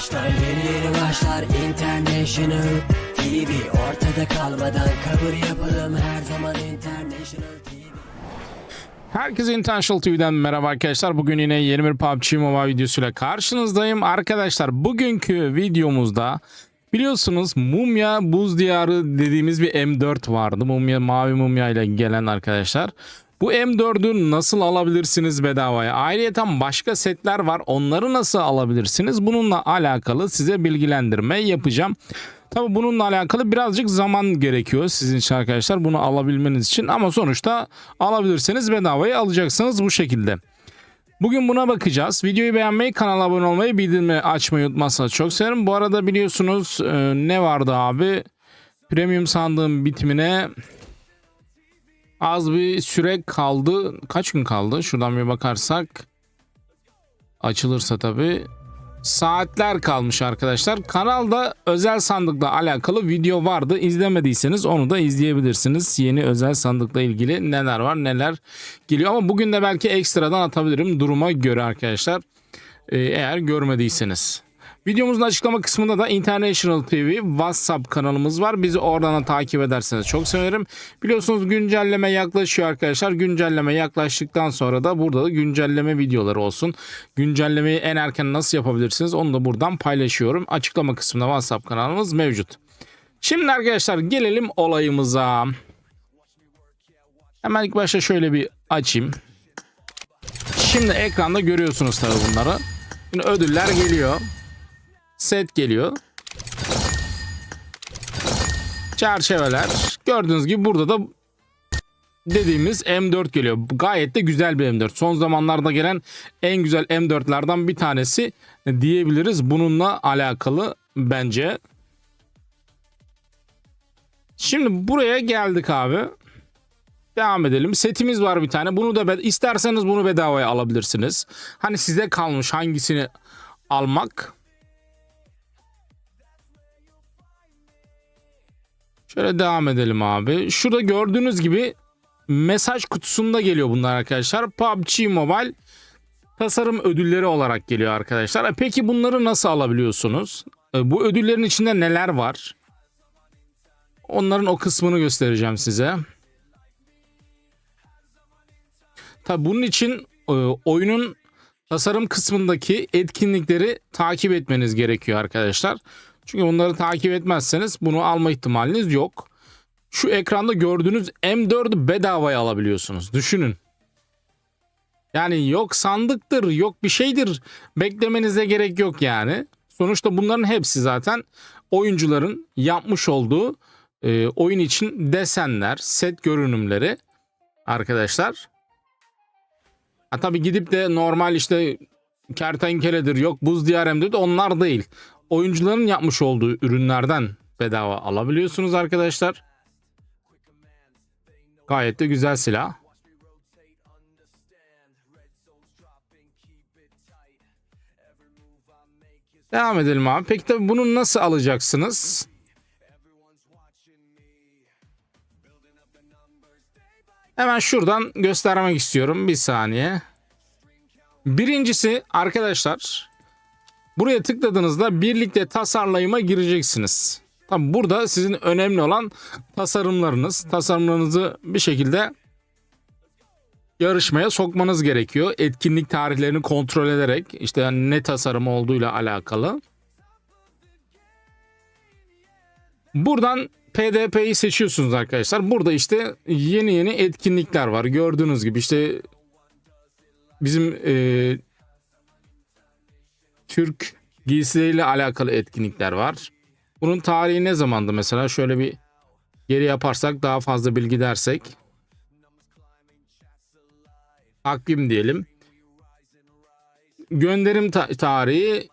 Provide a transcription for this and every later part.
başlar Yeni yeni başlar International TV Ortada kalmadan kabul yapalım Her zaman International TV Herkese International TV'den merhaba arkadaşlar. Bugün yine yeni bir PUBG Mobile videosuyla karşınızdayım. Arkadaşlar bugünkü videomuzda biliyorsunuz Mumya Buz Diyarı dediğimiz bir M4 vardı. Mumya Mavi Mumya ile gelen arkadaşlar. Bu M4'ü nasıl alabilirsiniz bedavaya? Ayrıca başka setler var. Onları nasıl alabilirsiniz? Bununla alakalı size bilgilendirme yapacağım. Tabi bununla alakalı birazcık zaman gerekiyor sizin için arkadaşlar bunu alabilmeniz için ama sonuçta alabilirseniz bedavaya alacaksınız bu şekilde. Bugün buna bakacağız. Videoyu beğenmeyi, kanala abone olmayı, bildirimi açmayı unutmazsanız çok severim. Bu arada biliyorsunuz e, ne vardı abi? Premium sandığın bitimine az bir süre kaldı. Kaç gün kaldı? Şuradan bir bakarsak. Açılırsa tabii saatler kalmış arkadaşlar. Kanalda özel sandıkla alakalı video vardı. İzlemediyseniz onu da izleyebilirsiniz. Yeni özel sandıkla ilgili neler var neler geliyor. Ama bugün de belki ekstradan atabilirim duruma göre arkadaşlar. Ee, eğer görmediyseniz. Videomuzun açıklama kısmında da International TV WhatsApp kanalımız var. Bizi oradan da takip ederseniz çok sevinirim. Biliyorsunuz güncelleme yaklaşıyor arkadaşlar. Güncelleme yaklaştıktan sonra da burada da güncelleme videoları olsun. Güncellemeyi en erken nasıl yapabilirsiniz onu da buradan paylaşıyorum. Açıklama kısmında WhatsApp kanalımız mevcut. Şimdi arkadaşlar gelelim olayımıza. Hemen ilk başta şöyle bir açayım. Şimdi ekranda görüyorsunuz tabii bunları. Şimdi ödüller geliyor set geliyor. Çerçeveler. Gördüğünüz gibi burada da dediğimiz M4 geliyor. Gayet de güzel bir M4. Son zamanlarda gelen en güzel M4'lerden bir tanesi diyebiliriz. Bununla alakalı bence. Şimdi buraya geldik abi. Devam edelim. Setimiz var bir tane. Bunu da isterseniz bunu bedavaya alabilirsiniz. Hani size kalmış hangisini almak. Şöyle devam edelim abi. Şurada gördüğünüz gibi mesaj kutusunda geliyor bunlar arkadaşlar. PUBG Mobile tasarım ödülleri olarak geliyor arkadaşlar. E peki bunları nasıl alabiliyorsunuz? E, bu ödüllerin içinde neler var? Onların o kısmını göstereceğim size. Tabi bunun için e, oyunun tasarım kısmındaki etkinlikleri takip etmeniz gerekiyor arkadaşlar. Çünkü onları takip etmezseniz bunu alma ihtimaliniz yok. Şu ekranda gördüğünüz M4'ü bedavaya alabiliyorsunuz. Düşünün. Yani yok sandıktır, yok bir şeydir. Beklemenize gerek yok yani. Sonuçta bunların hepsi zaten oyuncuların yapmış olduğu e, oyun için desenler, set görünümleri arkadaşlar. Ha tabii gidip de normal işte kertenkeledir, yok buz diyaremdir onlar değil oyuncuların yapmış olduğu ürünlerden bedava alabiliyorsunuz arkadaşlar. Gayet de güzel silah. Devam edelim abi. Peki tabii bunu nasıl alacaksınız? Hemen şuradan göstermek istiyorum. Bir saniye. Birincisi arkadaşlar Buraya tıkladığınızda birlikte tasarlayıma gireceksiniz. Tabi burada sizin önemli olan tasarımlarınız. Tasarımlarınızı bir şekilde yarışmaya sokmanız gerekiyor. Etkinlik tarihlerini kontrol ederek işte ne tasarım olduğuyla alakalı. Buradan PDP'yi seçiyorsunuz arkadaşlar. Burada işte yeni yeni etkinlikler var. Gördüğünüz gibi işte bizim e, Türk giysileriyle alakalı etkinlikler var. Bunun tarihi ne zamandı mesela? Şöyle bir geri yaparsak daha fazla bilgi dersek. Takvim diyelim. Gönderim ta- tarihi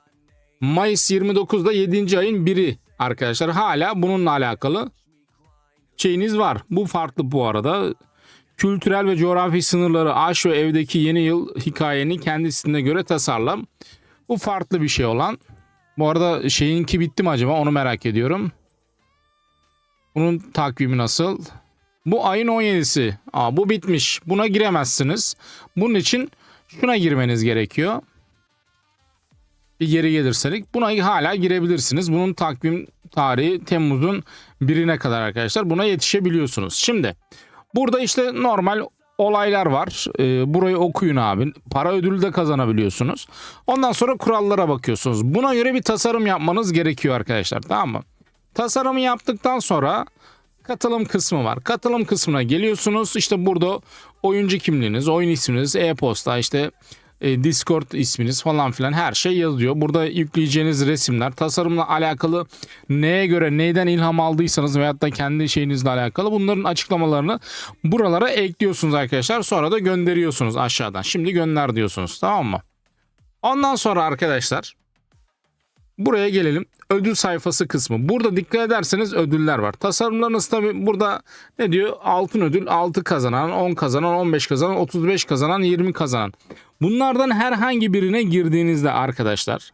Mayıs 29'da 7. ayın 1'i arkadaşlar. Hala bununla alakalı şeyiniz var. Bu farklı bu arada. Kültürel ve coğrafi sınırları aş ve evdeki yeni yıl hikayeni kendisine göre tasarlam. Bu farklı bir şey olan. Bu arada şeyinki bitti mi acaba onu merak ediyorum. Bunun takvimi nasıl? Bu ayın 17'si. Aa, bu bitmiş. Buna giremezsiniz. Bunun için şuna girmeniz gerekiyor. bir geri gelirsek buna hala girebilirsiniz. Bunun takvim tarihi Temmuz'un birine kadar arkadaşlar. Buna yetişebiliyorsunuz. Şimdi burada işte normal olaylar var. Ee, burayı okuyun abi. Para ödülü de kazanabiliyorsunuz. Ondan sonra kurallara bakıyorsunuz. Buna göre bir tasarım yapmanız gerekiyor arkadaşlar. Tamam mı? Tasarımı yaptıktan sonra katılım kısmı var. Katılım kısmına geliyorsunuz. İşte burada oyuncu kimliğiniz, oyun isminiz, e-posta, işte e, Discord isminiz falan filan her şey yazıyor. Burada yükleyeceğiniz resimler, tasarımla alakalı neye göre neyden ilham aldıysanız veyahut da kendi şeyinizle alakalı bunların açıklamalarını buralara ekliyorsunuz arkadaşlar. Sonra da gönderiyorsunuz aşağıdan. Şimdi gönder diyorsunuz tamam mı? Ondan sonra arkadaşlar buraya gelelim. Ödül sayfası kısmı. Burada dikkat ederseniz ödüller var. Tasarımlarınız tabi burada ne diyor? Altın ödül 6 kazanan, 10 kazanan, 15 kazanan, 35 kazanan, 20 kazanan. Bunlardan herhangi birine girdiğinizde arkadaşlar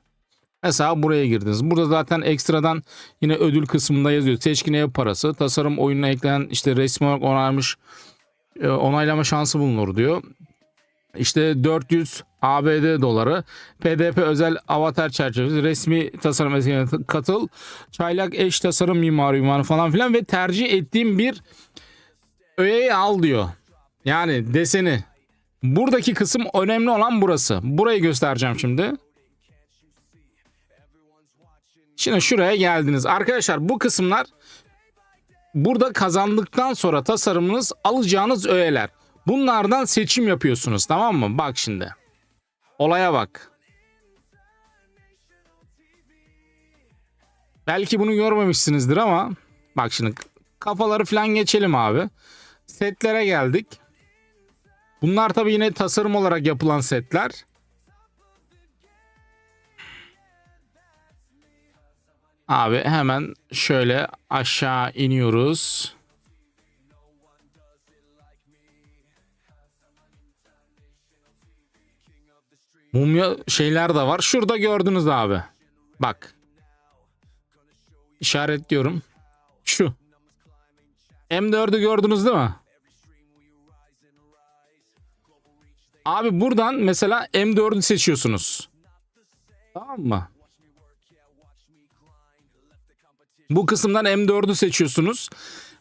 Mesela buraya girdiniz. Burada zaten ekstradan yine ödül kısmında yazıyor. Seçkin ev parası, tasarım oyununa eklenen işte resmi olarak onaymış e, onaylama şansı bulunur diyor. İşte 400 ABD doları, PDP özel avatar çerçevesi, resmi tasarım etkinliğine katıl, çaylak eş tasarım mimarı ünvanı falan filan ve tercih ettiğim bir öğeyi al diyor. Yani deseni. Buradaki kısım önemli olan burası. Burayı göstereceğim şimdi. Şimdi şuraya geldiniz. Arkadaşlar bu kısımlar burada kazandıktan sonra tasarımınız alacağınız öğeler. Bunlardan seçim yapıyorsunuz tamam mı? Bak şimdi. Olaya bak. Belki bunu görmemişsinizdir ama bak şimdi kafaları falan geçelim abi. Setlere geldik. Bunlar tabii yine tasarım olarak yapılan setler. Abi hemen şöyle aşağı iniyoruz. Mumya şeyler de var. Şurada gördünüz abi. Bak. İşaretliyorum. Şu. M4'ü gördünüz değil mi? Abi buradan mesela M4'ü seçiyorsunuz. Tamam mı? Bu kısımdan M4'ü seçiyorsunuz.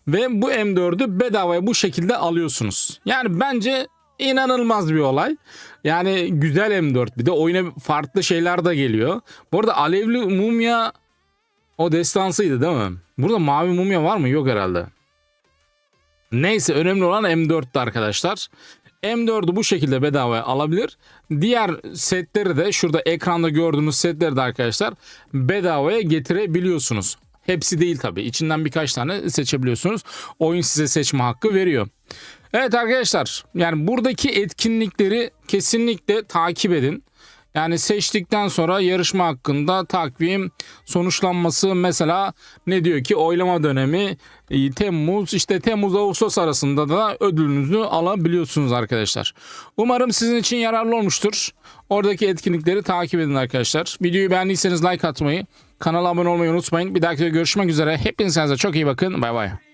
Ve bu M4'ü bedavaya bu şekilde alıyorsunuz. Yani bence inanılmaz bir olay. Yani güzel M4 bir de oyuna farklı şeyler de geliyor. Bu arada alevli mumya o destansıydı değil mi? Burada mavi mumya var mı? Yok herhalde. Neyse önemli olan M4'tü arkadaşlar. M4'ü bu şekilde bedavaya alabilir. Diğer setleri de şurada ekranda gördüğünüz setleri de arkadaşlar bedavaya getirebiliyorsunuz. Hepsi değil tabii. İçinden birkaç tane seçebiliyorsunuz. Oyun size seçme hakkı veriyor. Evet arkadaşlar yani buradaki etkinlikleri kesinlikle takip edin. Yani seçtikten sonra yarışma hakkında takvim sonuçlanması mesela ne diyor ki oylama dönemi e, Temmuz işte Temmuz Ağustos arasında da ödülünüzü alabiliyorsunuz arkadaşlar. Umarım sizin için yararlı olmuştur. Oradaki etkinlikleri takip edin arkadaşlar. Videoyu beğendiyseniz like atmayı, kanala abone olmayı unutmayın. Bir dahaki videoda görüşmek üzere. Hepinize çok iyi bakın. Bay bay.